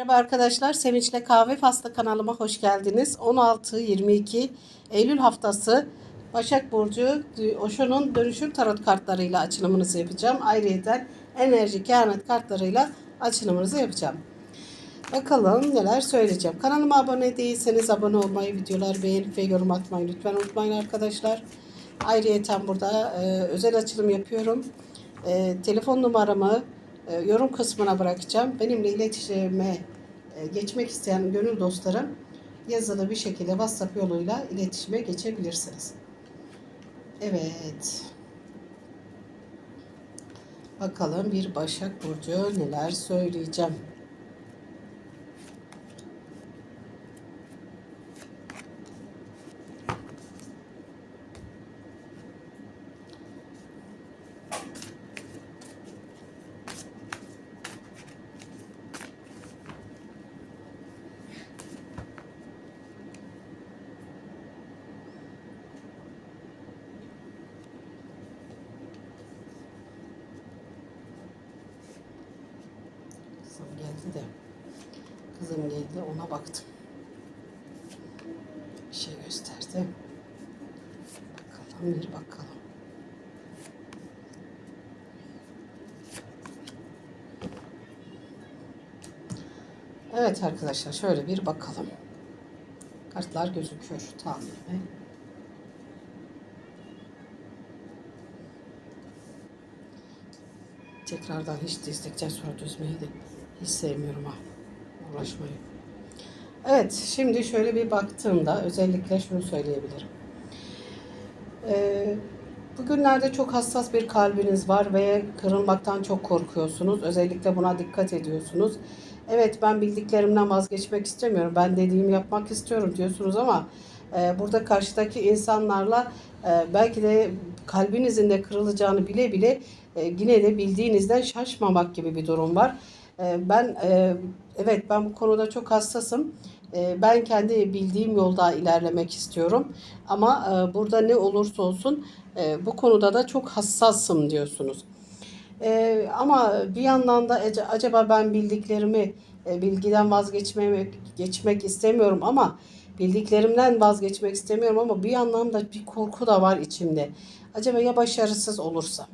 Merhaba arkadaşlar, Sevinçle Kahve Faslı kanalıma hoş geldiniz. 16-22 Eylül haftası Başak Burcu Oşo'nun dönüşüm tarot kartlarıyla açılımınızı yapacağım. Ayrıca enerji kehanet kartlarıyla açılımınızı yapacağım. Bakalım neler söyleyeceğim. Kanalıma abone değilseniz abone olmayı, videolar beğenip ve yorum atmayı lütfen unutmayın arkadaşlar. Ayrıca burada e, özel açılım yapıyorum. E, telefon numaramı yorum kısmına bırakacağım. Benimle iletişime e, geçmek isteyen gönül dostlarım yazılı bir şekilde WhatsApp yoluyla iletişime geçebilirsiniz. Evet. Bakalım bir Başak Burcu neler söyleyeceğim. Kızım geldi de. Kızım geldi ona baktım. Bir şey gösterdi. Bakalım bir bakalım. Evet arkadaşlar şöyle bir bakalım. Kartlar gözüküyor tahminime. Tekrardan hiç destekten sonra düzmeyi de hiç sevmiyorum ha. Uğraşmayı. Evet şimdi şöyle bir baktığımda özellikle şunu söyleyebilirim. Ee, bugünlerde çok hassas bir kalbiniz var ve kırılmaktan çok korkuyorsunuz. Özellikle buna dikkat ediyorsunuz. Evet ben bildiklerimden vazgeçmek istemiyorum. Ben dediğimi yapmak istiyorum diyorsunuz ama e, burada karşıdaki insanlarla e, belki de kalbinizin de kırılacağını bile bile e, yine de bildiğinizden şaşmamak gibi bir durum var. E, ben e, evet ben bu konuda çok hassasım. E, ben kendi bildiğim yolda ilerlemek istiyorum. Ama e, burada ne olursa olsun e, bu konuda da çok hassasım diyorsunuz. E, ama bir yandan da acaba ben bildiklerimi bilgiden vazgeçmemek geçmek istemiyorum ama bildiklerimden vazgeçmek istemiyorum ama bir yandan da bir korku da var içimde. Acaba ya başarısız olursam?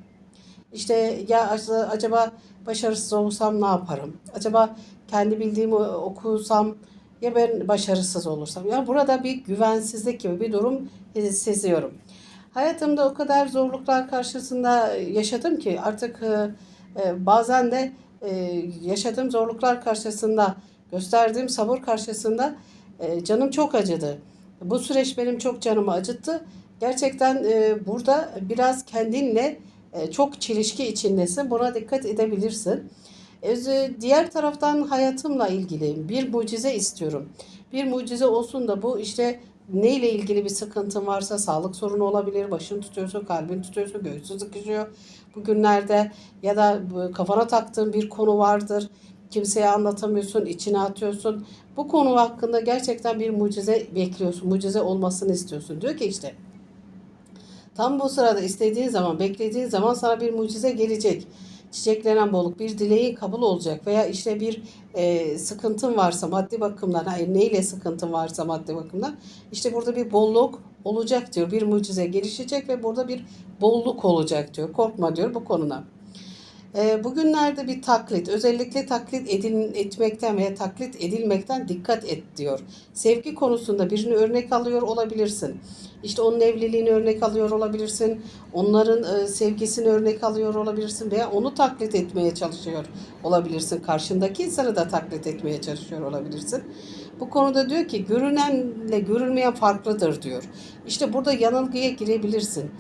İşte ya ac- acaba başarısız olursam ne yaparım? Acaba kendi bildiğimi okusam ya ben başarısız olursam? Ya burada bir güvensizlik gibi bir durum seziyorum. Hayatımda o kadar zorluklar karşısında yaşadım ki artık e, e, bazen de e, yaşadığım zorluklar karşısında gösterdiğim sabır karşısında canım çok acıdı. Bu süreç benim çok canımı acıttı. Gerçekten burada biraz kendinle çok çelişki içindesin. Buna dikkat edebilirsin. E, Diğer taraftan hayatımla ilgili bir mucize istiyorum. Bir mucize olsun da bu işte neyle ilgili bir sıkıntın varsa sağlık sorunu olabilir, başın tutuyorsa, kalbin tutuyorsa, göğsü sıkışıyor bugünlerde ya da kafana taktığın bir konu vardır. Kimseye anlatamıyorsun, içine atıyorsun. Bu konu hakkında gerçekten bir mucize bekliyorsun. Mucize olmasını istiyorsun. Diyor ki işte Tam bu sırada istediğin zaman, beklediğin zaman sana bir mucize gelecek. Çiçeklenen bolluk, bir dileğin kabul olacak veya işte bir e, sıkıntın varsa maddi bakımdan, hayır neyle sıkıntın varsa maddi bakımdan işte burada bir bolluk olacak diyor. Bir mucize gelişecek ve burada bir bolluk olacak diyor. Korkma diyor bu konuda. E, bugünlerde bir taklit, özellikle taklit edil, etmekten veya taklit edilmekten dikkat et diyor. Sevgi konusunda birini örnek alıyor olabilirsin. İşte onun evliliğini örnek alıyor olabilirsin. Onların e, sevgisini örnek alıyor olabilirsin veya onu taklit etmeye çalışıyor olabilirsin. Karşındaki insanı da taklit etmeye çalışıyor olabilirsin. Bu konuda diyor ki görünenle görünmeyen farklıdır diyor. İşte burada yanılgıya girebilirsin.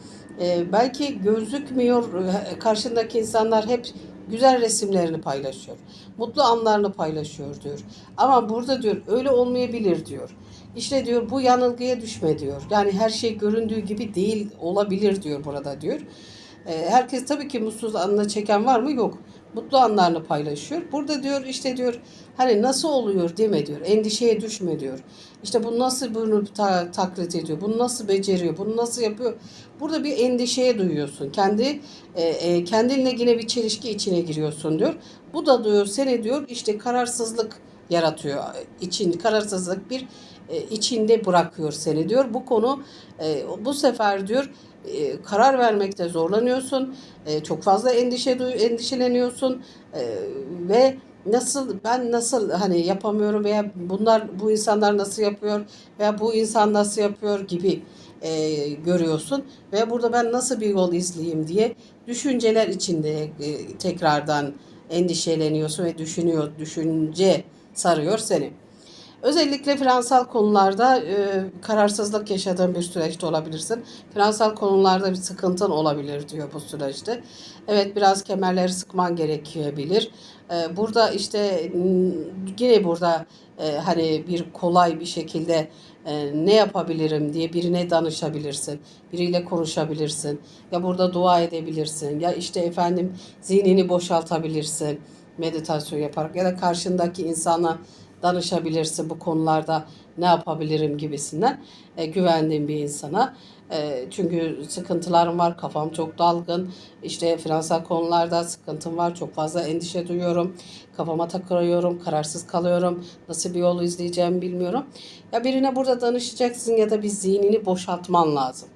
E, belki gözükmüyor e, karşındaki insanlar hep güzel resimlerini paylaşıyor. Mutlu anlarını paylaşıyor diyor. Ama burada diyor öyle olmayabilir diyor. İşte diyor bu yanılgıya düşme diyor. Yani her şey göründüğü gibi değil olabilir diyor burada diyor. E, herkes tabii ki mutsuz anını çeken var mı? Yok. Mutlu anlarını paylaşıyor. Burada diyor işte diyor hani nasıl oluyor deme diyor. Endişeye düşme diyor. İşte bu nasıl bunu ta- taklit ediyor? Bunu nasıl beceriyor? Bunu nasıl yapıyor? Burada bir endişeye duyuyorsun. Kendi e, e, kendinle yine bir çelişki içine giriyorsun diyor. Bu da diyor seni diyor işte kararsızlık yaratıyor. İçin kararsızlık bir e, içinde bırakıyor seni diyor. Bu konu e, bu sefer diyor e, karar vermekte zorlanıyorsun. E, çok fazla endişe duy endişeleniyorsun ve nasıl ben nasıl hani yapamıyorum veya bunlar bu insanlar nasıl yapıyor veya bu insan nasıl yapıyor gibi e, görüyorsun ve burada ben nasıl bir yol izleyeyim diye düşünceler içinde e, tekrardan endişeleniyorsun ve düşünüyor düşünce sarıyor seni. Özellikle finansal konularda e, kararsızlık yaşadığın bir süreçte olabilirsin. Finansal konularda bir sıkıntın olabilir diyor bu süreçte. Evet biraz kemerleri sıkman gerekebilir. E, burada işte yine burada e, hani bir kolay bir şekilde e, ne yapabilirim diye birine danışabilirsin. Biriyle konuşabilirsin. Ya burada dua edebilirsin. Ya işte efendim zihnini boşaltabilirsin meditasyon yaparak ya da karşındaki insana danışabilirsin bu konularda ne yapabilirim gibisinden e, güvendiğim bir insana. E, çünkü sıkıntılarım var, kafam çok dalgın. İşte finansal konularda sıkıntım var, çok fazla endişe duyuyorum. Kafama takılıyorum, kararsız kalıyorum. Nasıl bir yolu izleyeceğimi bilmiyorum. Ya birine burada danışacaksın ya da bir zihnini boşaltman lazım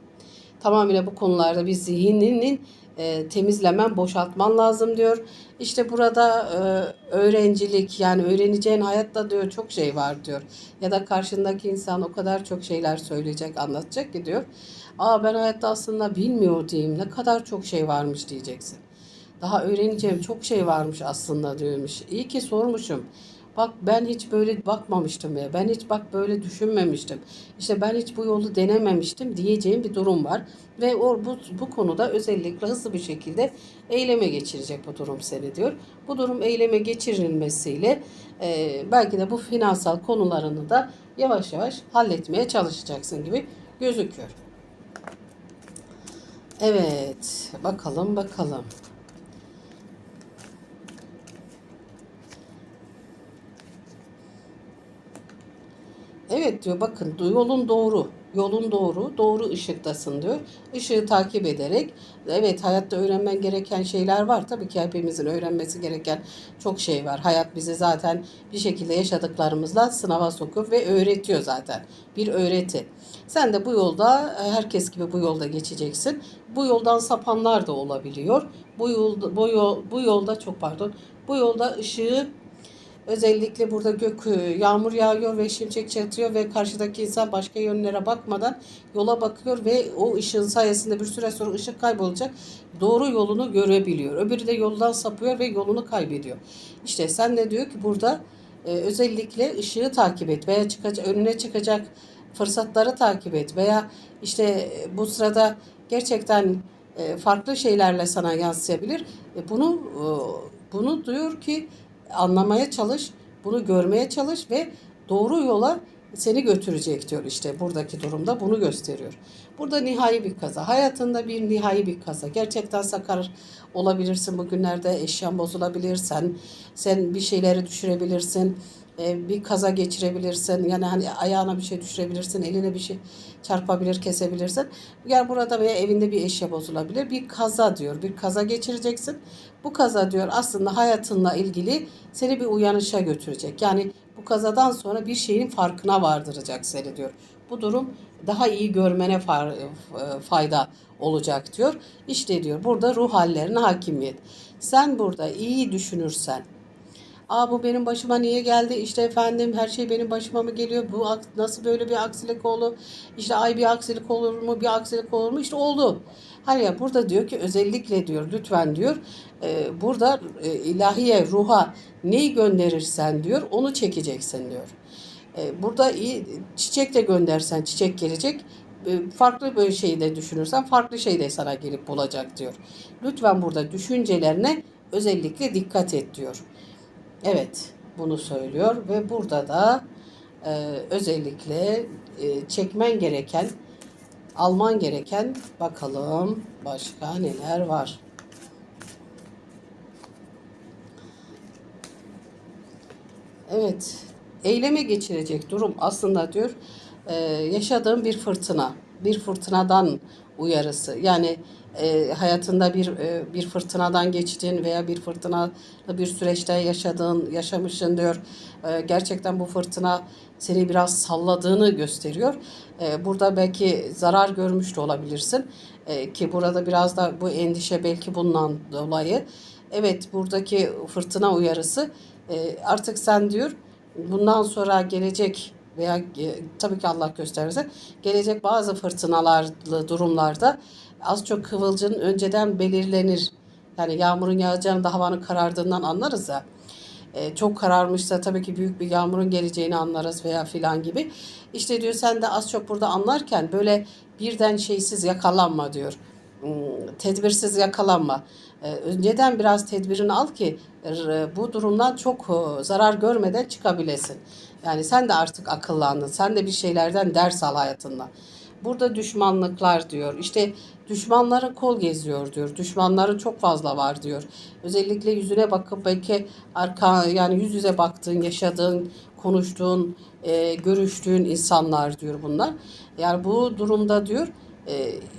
tamamıyla bu konularda bir zihninin e, temizlemen, boşaltman lazım diyor. İşte burada e, öğrencilik yani öğreneceğin hayatta diyor çok şey var diyor. Ya da karşındaki insan o kadar çok şeyler söyleyecek, anlatacak ki diyor. Aa ben hayatta aslında bilmiyordum ne kadar çok şey varmış diyeceksin. Daha öğreneceğim çok şey varmış aslında diyormuş. İyi ki sormuşum. Bak ben hiç böyle bakmamıştım ya. Ben hiç bak böyle düşünmemiştim. İşte ben hiç bu yolu denememiştim diyeceğim bir durum var. Ve o, bu, bu konuda özellikle hızlı bir şekilde eyleme geçirecek bu durum seni diyor. Bu durum eyleme geçirilmesiyle e, belki de bu finansal konularını da yavaş yavaş halletmeye çalışacaksın gibi gözüküyor. Evet bakalım bakalım. Evet diyor bakın yolun doğru. Yolun doğru. Doğru ışıktasın diyor. Işığı takip ederek evet hayatta öğrenmen gereken şeyler var. Tabii ki hepimizin öğrenmesi gereken çok şey var. Hayat bizi zaten bir şekilde yaşadıklarımızla sınava sokuyor ve öğretiyor zaten. Bir öğreti. Sen de bu yolda herkes gibi bu yolda geçeceksin. Bu yoldan sapanlar da olabiliyor. Bu yolda bu yol bu yolda çok pardon. Bu yolda ışığı Özellikle burada gök yağmur yağıyor ve şimşek çatıyor ve karşıdaki insan başka yönlere bakmadan yola bakıyor ve o ışığın sayesinde bir süre sonra ışık kaybolacak. Doğru yolunu görebiliyor. Öbürü de yoldan sapıyor ve yolunu kaybediyor. İşte sen de diyor ki burada e, özellikle ışığı takip et veya çıkacak, önüne çıkacak fırsatları takip et veya işte bu sırada gerçekten e, farklı şeylerle sana yansıyabilir. E, bunu e, bunu diyor ki anlamaya çalış, bunu görmeye çalış ve doğru yola seni götürecek diyor işte buradaki durumda bunu gösteriyor. Burada nihai bir kaza. Hayatında bir nihai bir kaza. Gerçekten sakar olabilirsin bugünlerde eşyan bozulabilir. Sen, sen bir şeyleri düşürebilirsin. E, bir kaza geçirebilirsin. Yani hani ayağına bir şey düşürebilirsin. Eline bir şey çarpabilir, kesebilirsin. Yani burada veya evinde bir eşya bozulabilir. Bir kaza diyor. Bir kaza geçireceksin. Bu kaza diyor aslında hayatınla ilgili seni bir uyanışa götürecek. Yani bu kazadan sonra bir şeyin farkına vardıracak seni diyor. Bu durum daha iyi görmene fayda olacak diyor. İşte diyor burada ruh hallerine hakimiyet. Sen burada iyi düşünürsen, Aa bu benim başıma niye geldi? İşte efendim her şey benim başıma mı geliyor? Bu nasıl böyle bir aksilik oldu? İşte ay bir aksilik olur mu? Bir aksilik olur mu? İşte oldu. Hayır ya burada diyor ki özellikle diyor lütfen diyor e, burada e, ilahiye ruha neyi gönderirsen diyor onu çekeceksin diyor. E, burada iyi, çiçek de göndersen çiçek gelecek e, farklı bir şey de düşünürsen farklı şey de sana gelip bulacak diyor. Lütfen burada düşüncelerine özellikle dikkat et diyor. Evet, bunu söylüyor ve burada da e, özellikle e, çekmen gereken, alman gereken bakalım başka neler var. Evet, eyleme geçirecek durum aslında diyor e, yaşadığım bir fırtına, bir fırtınadan uyarısı. Yani e, hayatında bir e, bir fırtınadan geçtin veya bir fırtınalı bir süreçte yaşadığın, yaşamışsın diyor. E, gerçekten bu fırtına seni biraz salladığını gösteriyor. E, burada belki zarar görmüş de olabilirsin. E, ki burada biraz da bu endişe belki bundan dolayı. Evet buradaki fırtına uyarısı e, artık sen diyor bundan sonra gelecek veya e, tabii ki Allah gösterse gelecek bazı fırtınalarlı durumlarda az çok kıvılcın önceden belirlenir. Yani yağmurun yağacağını da havanın karardığından anlarız ya. E, çok kararmışsa tabii ki büyük bir yağmurun geleceğini anlarız veya filan gibi. İşte diyor sen de az çok burada anlarken böyle birden şeysiz yakalanma diyor. Hmm, Tedbirsiz yakalanma. E, önceden biraz tedbirini al ki e, bu durumdan çok e, zarar görmeden çıkabilesin. Yani sen de artık akıllandın. Sen de bir şeylerden ders al hayatında. Burada düşmanlıklar diyor. İşte düşmanları kol geziyor diyor. Düşmanları çok fazla var diyor. Özellikle yüzüne bakıp belki arka yani yüz yüze baktığın, yaşadığın, konuştuğun, e, görüştüğün insanlar diyor bunlar. Yani bu durumda diyor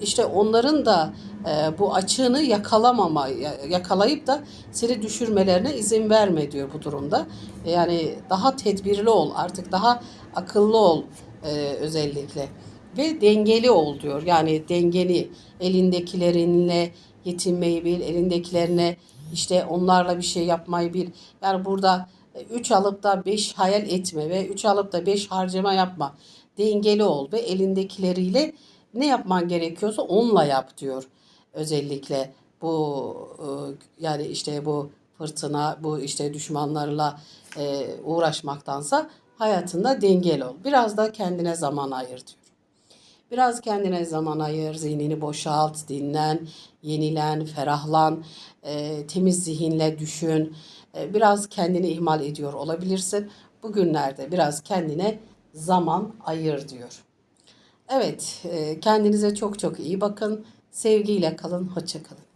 işte onların da e, bu açığını yakalamama, ya- yakalayıp da seni düşürmelerine izin verme diyor bu durumda. Yani daha tedbirli ol, artık daha akıllı ol e, özellikle ve dengeli ol diyor. Yani dengeni elindekilerinle yetinmeyi bil, elindekilerine işte onlarla bir şey yapmayı bil. Yani burada 3 alıp da 5 hayal etme ve 3 alıp da 5 harcama yapma. Dengeli ol ve elindekileriyle ne yapman gerekiyorsa onunla yap diyor. Özellikle bu e, yani işte bu fırtına, bu işte düşmanlarla e, uğraşmaktansa hayatında dengeli ol. Biraz da kendine zaman ayır diyor. Biraz kendine zaman ayır, zihnini boşalt, dinlen, yenilen, ferahlan, e, temiz zihinle düşün. Biraz kendini ihmal ediyor olabilirsin. Bugünlerde biraz kendine zaman ayır diyor. Evet, e, kendinize çok çok iyi bakın. Sevgiyle kalın, hoşça kalın.